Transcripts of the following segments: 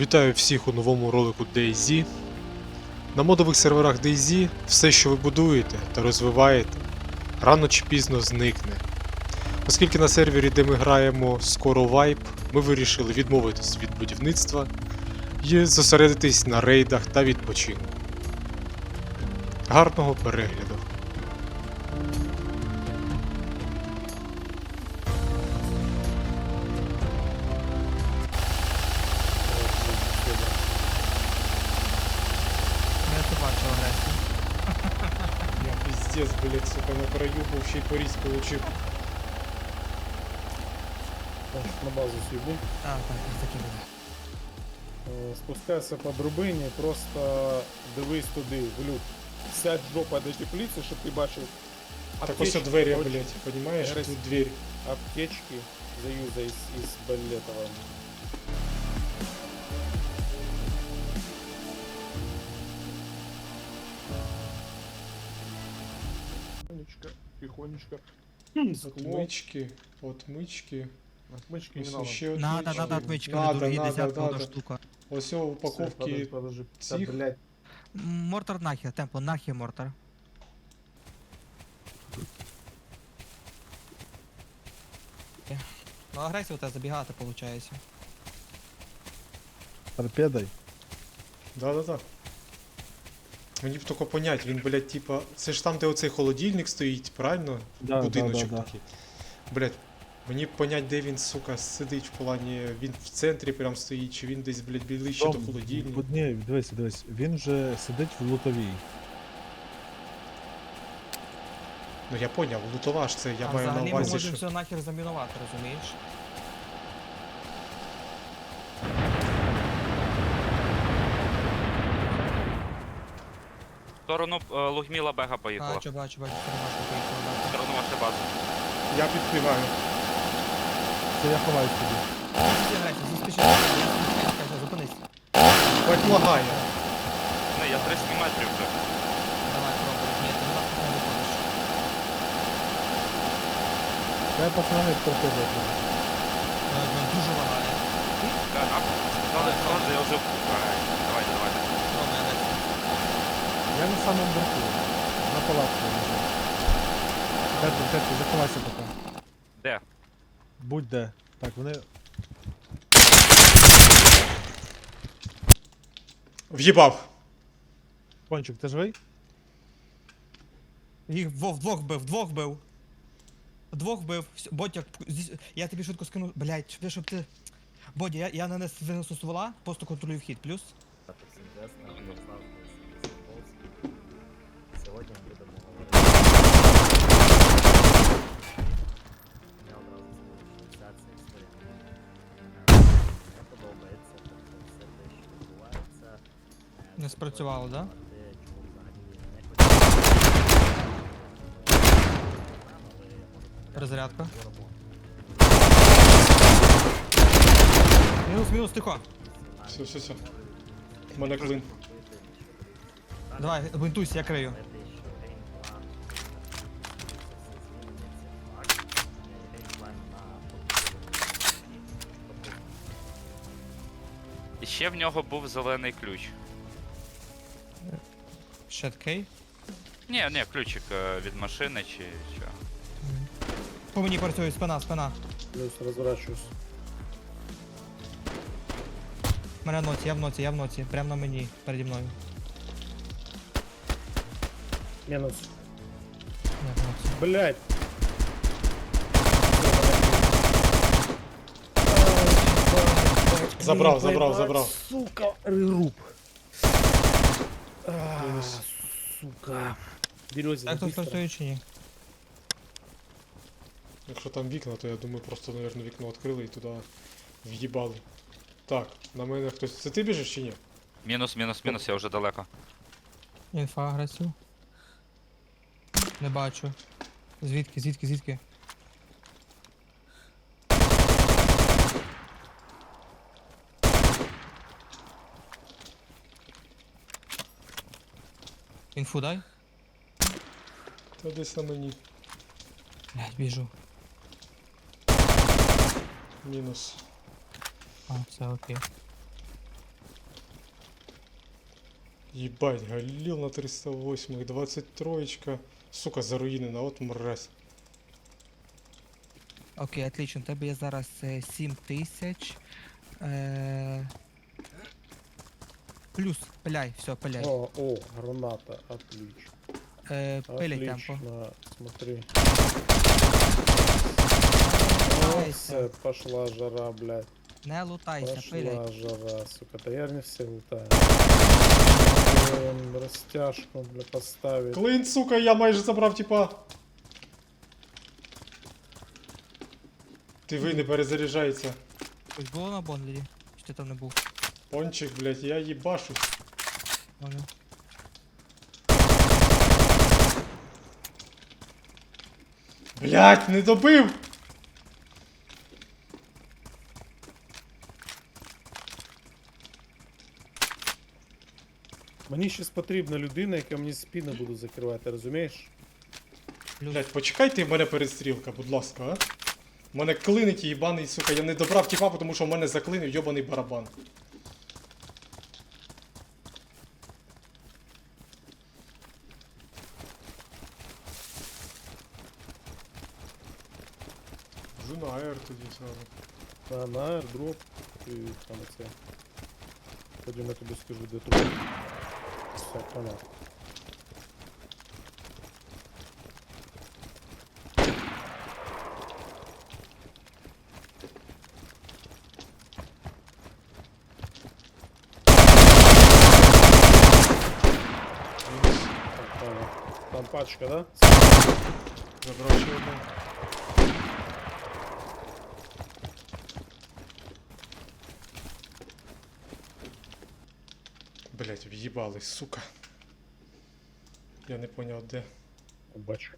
Вітаю всіх у новому ролику DayZ. На модових серверах DayZ все, що ви будуєте та розвиваєте, рано чи пізно зникне. Оскільки на сервері, де ми граємо скоро вайп, ми вирішили відмовитись від будівництва і зосередитись на рейдах та відпочинку. Гарного перегляду! пиздец, блять, сука, на краю був ще й поріз получив. Значит, на базу съебу. А, так, ось такі буде. Е, Спускайся по драбині, просто дивись туди, в люк. Сядь жопа до теплиці, щоб ти бачив Так ось аптечки, двері, короче, блять, понимаєш? Грязь. Тут двері. аптечки заюзай из, из балетова. Тихонечко, тихонечко. Скло. Отмички, отмички. Отмычки не надо. ще Надо, отмички. надо отмички, Надо, вони дорогі, надо, десятка одна надо. штука. Ось о, упаковки Подожди, подожди. Да, цих. блядь. М, Мортар нахер, темпо, нахер мортар. Ну агресія у тебе забігати, виходить. Торпедой. Да-да-да. Мені б тільки понять, він, блядь, типа. Це ж там, де оцей холодильник стоїть, правильно? Да, Будиночок да, да, да. такий. Блядь, мені б понять, де він, сука, сидить в плані. Він в центрі прям стоїть, чи він десь, блядь, ближче до холодильника. Ні, дивись, дивись. Він вже сидить в лутовій. Ну я поняв, лутова ж це, я а маю на взагалі ми можемо що. все нахер замінувати, розумієш? Сторону е, Лугміла Бега поїхала. Бачу, бачу, бачу, поїхала. В бачу. сторону вашої бази. Я підпіваю. Це я. Ці агресія, заспіши, заспіши, зупинись. Бать лагає. Не, я 30 метрів вже. Давай, пробуй. Ні, ти нахуй не виходиш. Я пацани торпедой. Е, е, Дуже лагає. Е, А, сказали фронт, я вже... Давайте, давайте. Я на самому верху. На палатку лежу. Терпи, терпи, заховайся поки. Де? Будь де. Так, вони. В'їбав. Пончик, ти живий? Їх вдвох, вдвох бив, вдвох бив. Вдвох бив. Всьо, я тобі швидко скину. Блять, щоб, щоб ти. Боді, я, я нанес винесу ствола, просто контролюю вхід, плюс. Не спрацювало, да? а те, чого взагалі не хотілося. Але можете Перезарядка. говоримо. Мінус, мінус, тихо. Все, все, все. У мене клин. Давай, бунтуйся, я крию. І ще в нього був зелений ключ. Щеткей. Ні, ні, ключик е, від машини чи що. По мені працює, спина, спина. Плюс разворачиваюсь. Мене в ноці, я в ноці, я в ноці. Прямо на мені, переді мною. Минус. Я в ноці. Блять. Забрав, забрав, забрав. Сука, рыруб. Мінус. Сука. Березин, Так, быстро. працює чи ні? Якщо там вікна, то я думаю, просто, наверное, вікно відкрили і туди в'їбали. Так, на мене хтось. Це ти біжиш чи ні? Мінус, мінус, мінус, я вже далеко. Інфа агресію. Не бачу. Звідки, звідки, звідки? Інфу дай. Та десь на мені. Блять, біжу. Мінус. А, все окей. Єбать, Галіл на 308, 23, сука, заруїнена, от мразь. Окей, отлично. У тебе є зараз е, 7 тисяч. Е... Плюс, пиляй, все, пиляй. О, о, граната, отлично. Е, пиляй темпо. Отлично, смотри. О, все, пошла жара, блядь. не лутайся, пиляй. Пошла жара, сука, да я не все лутаю. Блин, растяжку, бля, поставить. Клин, сука, я майже забрав, типа. Ти ви не перезаряджається. Ось було на бонлері? Чи ти там не був? Пончик, блядь, я їбашусь. Понял. Блядь, не добив! Мені щас потрібна людина, яка мені спину буде закривати, розумієш? Блядь, почекайте в мене перестрілка, будь ласка, а? У мене клинить їбаний, сука, я не добрав тіпа, тому що в мене заклинив йобаний барабан. На, на airdrop і там оце. Потім я тобі скажу, де тут. Все, понятно. Так, понял. Там пачка, да? Забрав ще одну. Блять, в'їбались, сука. Я не поняв де. Бачу.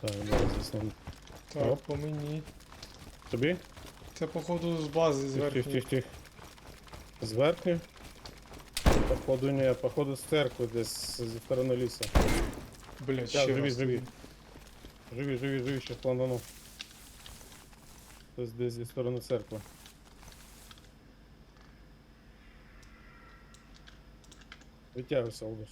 Так, зараз засну. Так, Оп. по мені. Тобі? Це походу з бази Тих, зверху. тих, тих, тих. Зверху. Походу не, походу з церкви десь зі сторони лісу. Блять, ще живі, раз. живі. Живі, живі, живі, ще пландану. Тобто десь зі сторони церкви. Витягуйся, Олдус.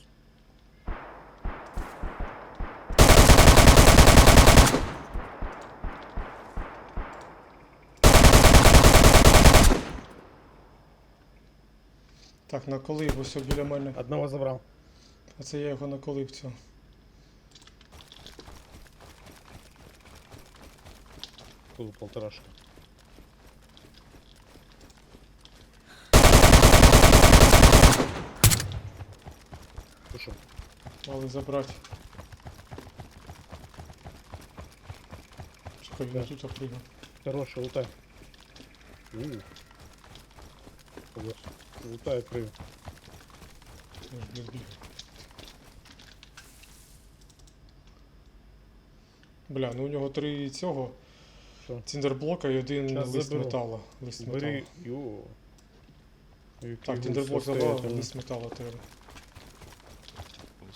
Так, наколив ось біля мене. Одного забрав. А це я його наколив цього. Тут полторашка. Пішов. Мали забрати. Чекай, він Так. тут опригав. Хороший, лутай. Лутай. Я ж. Бля, ну у нього три цього. Що? Тіндерблока і один Щас лист заберу. металу. Лист Бери. металу. Йо. Який Так, він тіндерблок забрав, состоятельний. лист металу треба.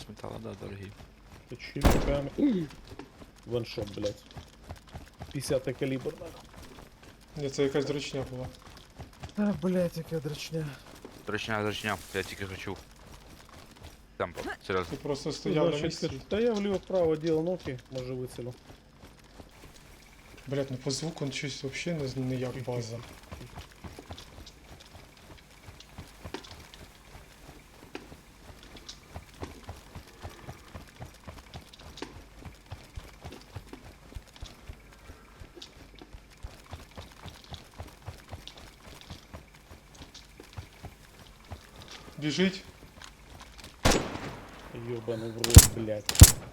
З металу, да, дорогі. Ти чиликами. Ваншот, блядь. 50 калібр, нахуй. Ні, це якась дрочня була. А, блядь, яка дрочня. Дрочня, дрочня, я тільки хочу. Темпо, серйозно. Ти просто стояв на місці. Та я вліво-вправо ділав ноги, може вицілю. Блять, ну по звуку он щось вообще не, не як база. Біжить. Ёбаный в рот, блядь.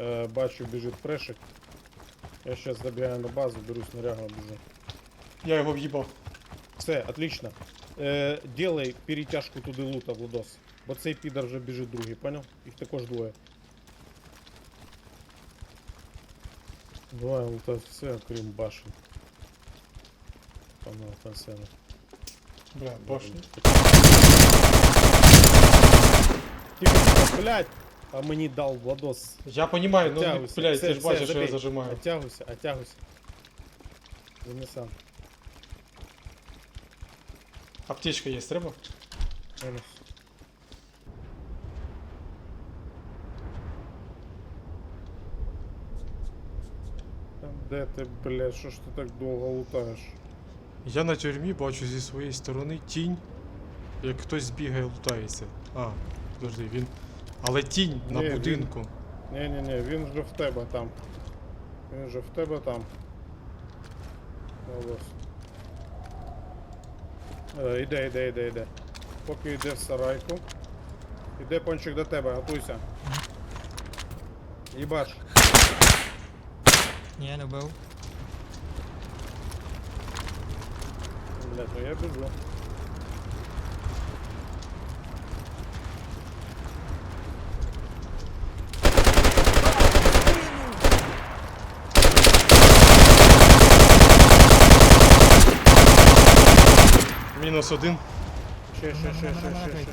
Е, бачу, біжить прешик. Я зараз забігаю на базу, беру снарягу, біжу. Я його в'їбав. Все, отлично. Е, делай перетяжку туди лута, Владос. Бо цей підар вже біжить другий, понял? Їх також двоє. Давай лутать все, окрім башен. Погнали, консерви. Бля, башня. Тихо, блядь! А мені дав Владос. Я понимаю, ну, блядь, Все, ти ж все, бачиш, що я забей. зажимаю. Оттягуйся, оттягуйся. Занесам. Аптечка є, треба? Мінус. Та Де ти, блядь, що ж ти так довго лутаєш? Я на тюрмі бачу зі своєї сторони тінь, як хтось збігає лутається. А, подожди, він. Але тінь на Ні, будинку. Ні-ні-ні, він вже в тебе там. Він вже в тебе там. Ось. Е, іде, іде, іде, іде. Поки йде в сарайку. Іде пончик до тебе, готуйся. Їбаш. Ні, не вбив. Блядь, ну я біжу. Мінус один. Ще, ще, ще, ще, ще, ще,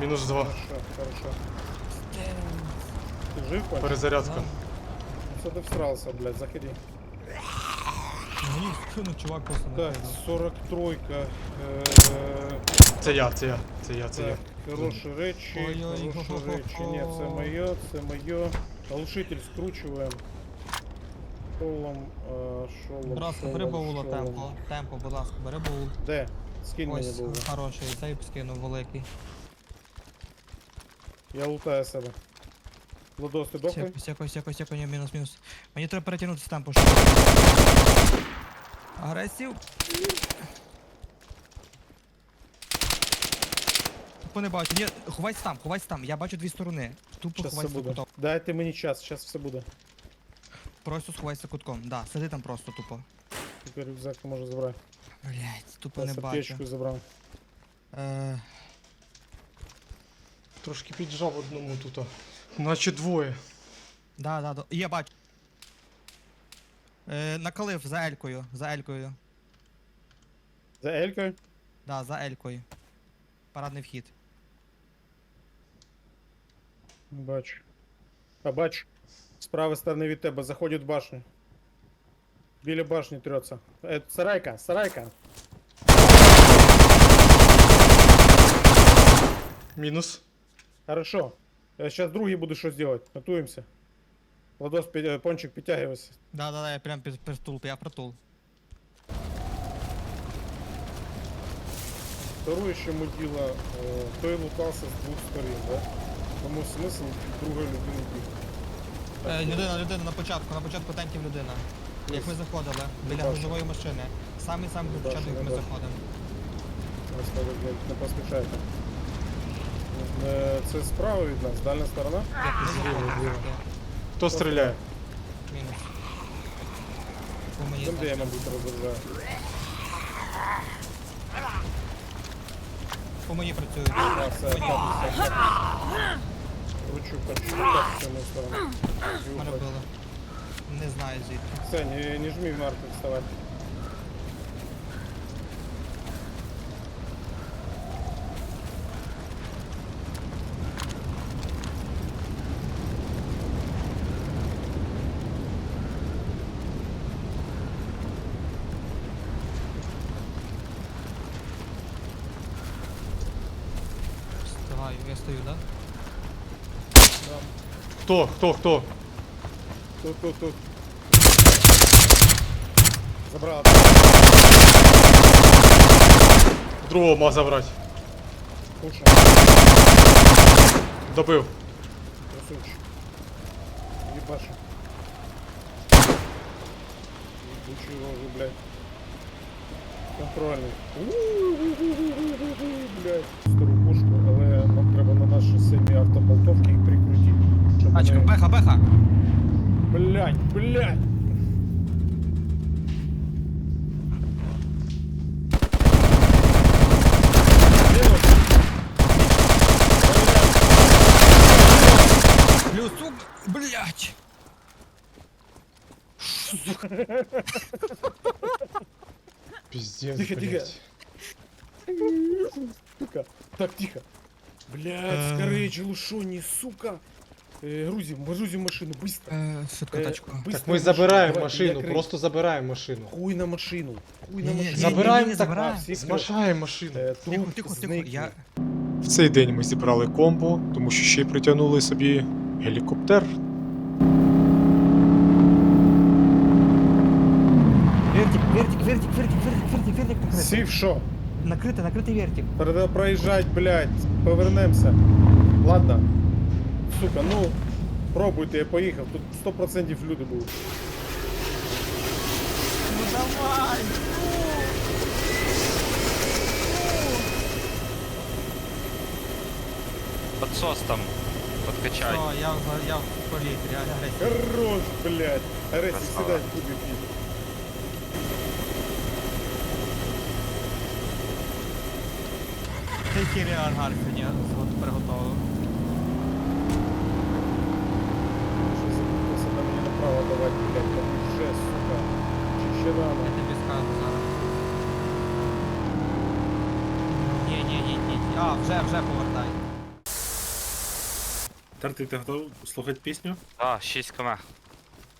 Мінус два. Хорошо, хорошо. Ти жив, Пончик? Перезарядка. Що ти всрався, блядь, заходи. Мені скинув чувак просто на Так, пизду. 43 е, Це я, це я, це я, це я. Так, хороші речі, Ой-ой, хороші хо-хо-хо. речі. Ні, це моє, це моє. Глушитель скручуємо. Шолом, е, шолом, Будь ласка, шолом, бери баула шолом. темпо. Темпо, будь ласка, бери баул. Де? Скинь мені Ось було. хороший, цей скинув великий. Я лутаю себе. Владос, ти дохлий? Сяко, сяко, сяко, сяко, ні, мінус, мінус. Мені треба перетягнути темпо, що. Агресів. Тупо не бачу. Ні, ховайся там, ховайся там. Я бачу дві сторони. Тупо Щас все ховайся буде. Дайте мені час, зараз все буде. Просто сховайся кутком. Да, сиди там просто тупо. Тепер рюкзак можу забрати. Блять, тупо не бачу. забрав. Е, Трошки піджав одному тут. Наче двоє. да, да, да. Є, бачу. Е, накалив за елькою, за елькою. За Елькою? Да, за елькою. Парадний вхід. Бачу. А бачу. З правої сторони від тебе заходить в башню. Біля башні трется. Е, сарайка, сарайка. Мінус. Хорошо. Сейчас другий буду щось делать. Готуємося. Владос, пі- е, пончик, підтягивайся. Да, да, да, я прям притул, я притул. Второе, що мудила, е, той лутався з двох сторін, да? Тому смисл другої людини бігти. Е, людина, людина на початку, на початку танків людина. Як ми заходили, біля грузової машини. Самий самий Не початок, як ми заходимо. Блядь, не поспішайте. Е, Це справа від нас, дальня сторона. Як ми заходимо. зліва. Хто стріляє? Мінус. По мені Там, я, так. мабуть, розгружаю. По мені працюють. А, все, капець, все, капець. Кручу, кручу, так, з цієї сторони. Мене. Не знаю звідки. Все, не, не жми марку вставай. Я стою, да? Хто? Хто? Хто? Тут, тут, тут. Забрал. Другого мав забрати. Куша. Добив. Красавчик. Ебашу. Ебучий рожу, блядь. Контрольний. Блядь. Стару пушку, але нам треба на наші самі автоболтовки їх прикрутити. Тачка, беха, беха. Блять, блять. Плюсу, блять. Пиздец. Тихо, блядь. тихо. Сука. Так, тихо. Блять, эм. скорее, челушу, не сука. Э, грузим, грузим машину, быстро. Е, швидко Э, тачку. быстро Так ми машину, забираємо давай, машину, біля криші. просто забираємо машину. Хуй на машину. Хуй на Ні-ні, машину. ні, Забираємо ні, ні, так, забирай. А, всі Змашаємо машину. Е, Тихо, тут тихо, тихо. зникне. Я... В цей день ми зібрали комбо, тому що ще й притягнули собі гелікоптер. Вертик, вертик, вертик, вертик, вертик, вертик, вертик накрити. Сів що? Накрити, накритий вертик. Треба проїжджать, блядь. Повернемося. Ладно. Сука, ну. Пробуйте, я поїхав. Тут 100% люди будуть. Ну давай! Подсос там. Подкачай. Все, я, в- я в повітрі, агресія. Хорош, блядь. Аресі, Красава. сідай в кубик. їдь. Цей хірі ангар сьогодні от приготовив. Мені блядь, там вже, сука. Чи ще Я рано? тобі скажу зараз. Ні, ні, ні, ні. А, вже, вже повертай. Тартий, ти готов слухати пісню? А, 6 км.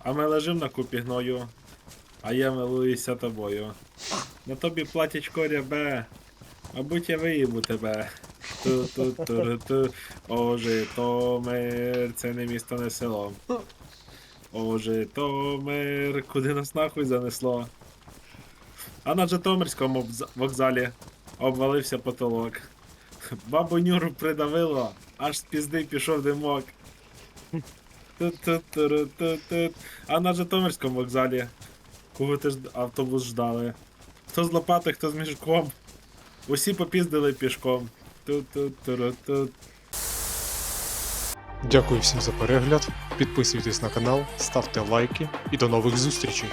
А ми лежим на купі гною, а я милуюся тобою. На тобі платячко рябе, мабуть я виїбу тебе. Ту-ту-ту-ту. О, Житомир, це не місто, не село. О, Житомир, куди нас нахуй занесло? А на Житомирському вокзалі обвалився потолок. Бабу Нюру придавило, аж з пізди пішов димок. А на Житомирському вокзалі. Кого ти ж автобус ждали? Хто з лопати, хто з мішком. Усі попіздили пішком. Ту-ту-ту-ру-ту. Дякую всім за перегляд. Підписуйтесь на канал, ставте лайки і до нових зустрічей.